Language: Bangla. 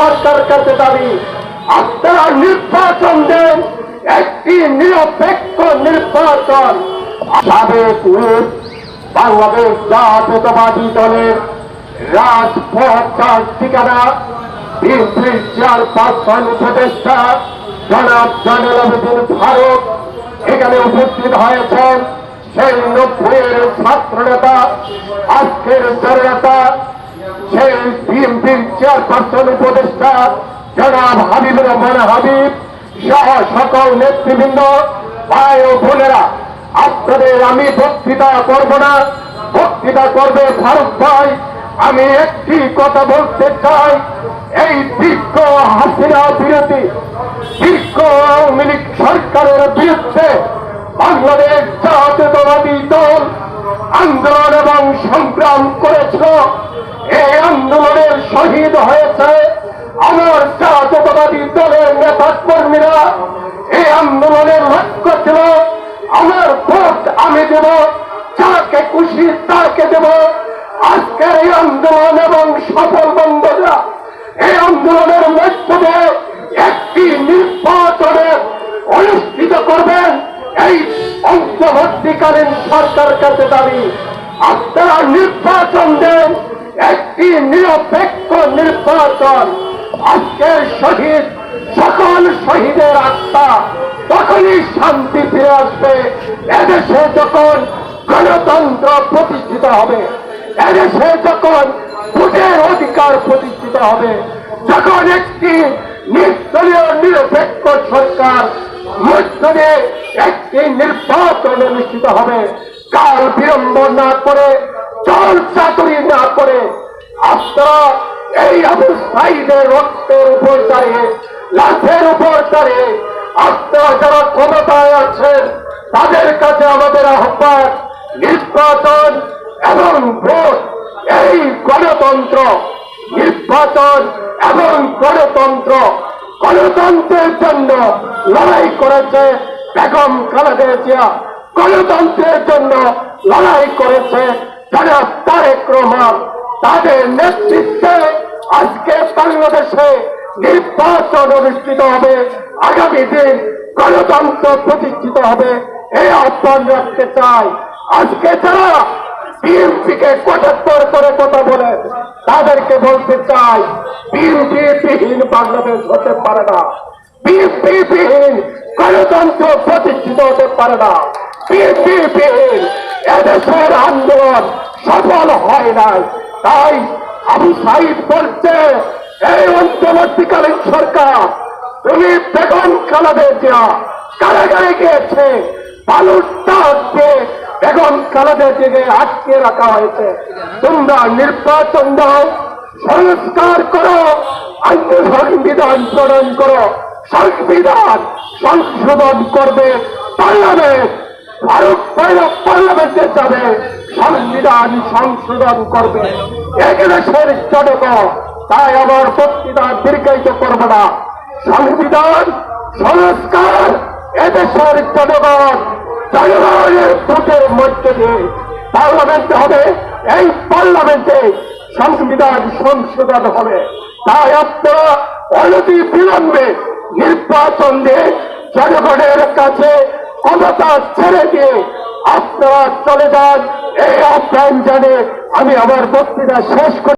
সরকারের কাছে দাবি, আপনারা নির্বাচন দেন একটি নিরপেক্ষ নির্বাচন। সাবেক বাংলাদেশ জাতীয়তাবাদী দলের রাজপথ তার ঠিকানা বিএনপির চেয়ারপারসন উপদেষ্টা জনাব জানুল আবেদিন ভারত এখানে উপস্থিত হয়েছেন সেই নব্বইয়ের ছাত্র নেতা আজকের বিএনপির চেয়ারপারসন উপদেষ্টা জনাব হাবিবুর রহমান হাবিব সহ সকল নেতৃবৃন্দ, ভাই ও বোনেরা, আপনাদের আমি বক্তৃতা করব না। বক্তৃতা করবে ফারুক ভাই। আমি একটি কথা বলতে চাই। এই দীর্ঘ হাসিনা বিরোধী, দীর্ঘ আওয়ামী লীগ সরকারের বিরুদ্ধে বাংলাদেশ জাতীয়তাবাদী দল আন্দোলন এবং সংগ্রাম করেছিল। এই আন্দোলনের শহীদ হয়েছে আমার জাতীয়তাবাদী দলের নেতা কর্মীরা। এই আন্দোলনের লক্ষ্য ছিল, আমার ভোট আমি দেব, যাকে খুশি তাকে দেব। আজকের এই আন্দোলন এবং সফল বন্ধুরা, এই আন্দোলনের মধ্য একটি নির্বাচনের অনুষ্ঠিত করবেন এই অন্তর্বর্তীকালীন সরকার কাছে দাবি। আপনারা নির্বাচন দেন একটি নিরপেক্ষ নির্বাচন, আজকের শহীদ, সকল শহীদের আত্মা, তখনই শান্তি ফিরে আসবে। এদেশে যখন গণতন্ত্র প্রতিষ্ঠিত হবে, এদেশে যখন ভোটের অধিকার প্রতিষ্ঠিত হবে, যখন একটি নির্দলীয়, নিরপেক্ষ সরকার মধ্যে একটি নির্বাচন অনুষ্ঠিত হবে কাল বিলম্ব না করে জল চাতুরি না করে আপনারা এই আবু সাইদের রক্তের উপর দাঁড়িয়ে লাঠের উপর দাঁড়িয়ে আপনারা যারা ক্ষমতায় আছেন, তাদের কাছে আমাদের আহ্বান, নির্বাচন এবং ভোট, এই গণতন্ত্র। নির্বাচন এবং গণতন্ত্র, গণতন্ত্রের জন্য লড়াই করেছে বেগম খালেদা জিয়া। গণতন্ত্রের জন্য লড়াই করেছে জনাব তারেক রহমান। তাদের নেতৃত্বে আজকে বাংলাদেশে নির্বাচন অনুষ্ঠিত হবে। আগামী দিন গণতন্ত্র প্রতিষ্ঠিত হবে। এই আহ্বান রাখতে চাই। আজকে যারা বিএনপিকে কটাত্তর করে কথা বলে, তাদেরকে বলতে চাই বিএনপি বিহীন বাংলাদেশ হতে পারে না। বিএনপি বিহীন গণতন্ত্র প্রতিষ্ঠিত হতে পারে না। বিএনপি বিহীন এদেশের আন্দোলন সফল হয় নাই। তাই আবু সাইদ বলছে, এই অন্তর্বর্তীকালীন সরকার তুমি বেগম খালাদে জিয়া কারাগারে গিয়েছে। বালুর টাক বেগম আটকে রাখা হয়েছে। তোমরা নির্বাচন দাও, সংস্কার করো, আইন সংবিধান প্রণয়ন করো, সংবিধান সংশোধন করবে পার্লামেন্ট পয়লা পার্লামেন্টে যাবে। সংবিধান সংশোধন করবে। এদেশের জনগণ তাই আমার বক্তৃতা দীর্ঘায়িত করব না। সংবিধান, সংস্কার, এদেশের জনগণ, জনগণের ভোটের মধ্য দিয়ে পার্লামেন্টে হবে, এই পার্লামেন্টে সংবিধান সংশোধন হবে। তাই আপনারা অনতি বিলম্বে নির্বাচন দিয়ে জনগণের কাছে ক্ষমতা ছেড়ে দিয়ে আপনারা চলে যান। এই আহ্বান জানে আমি আমার বক্তৃতা শেষ করি।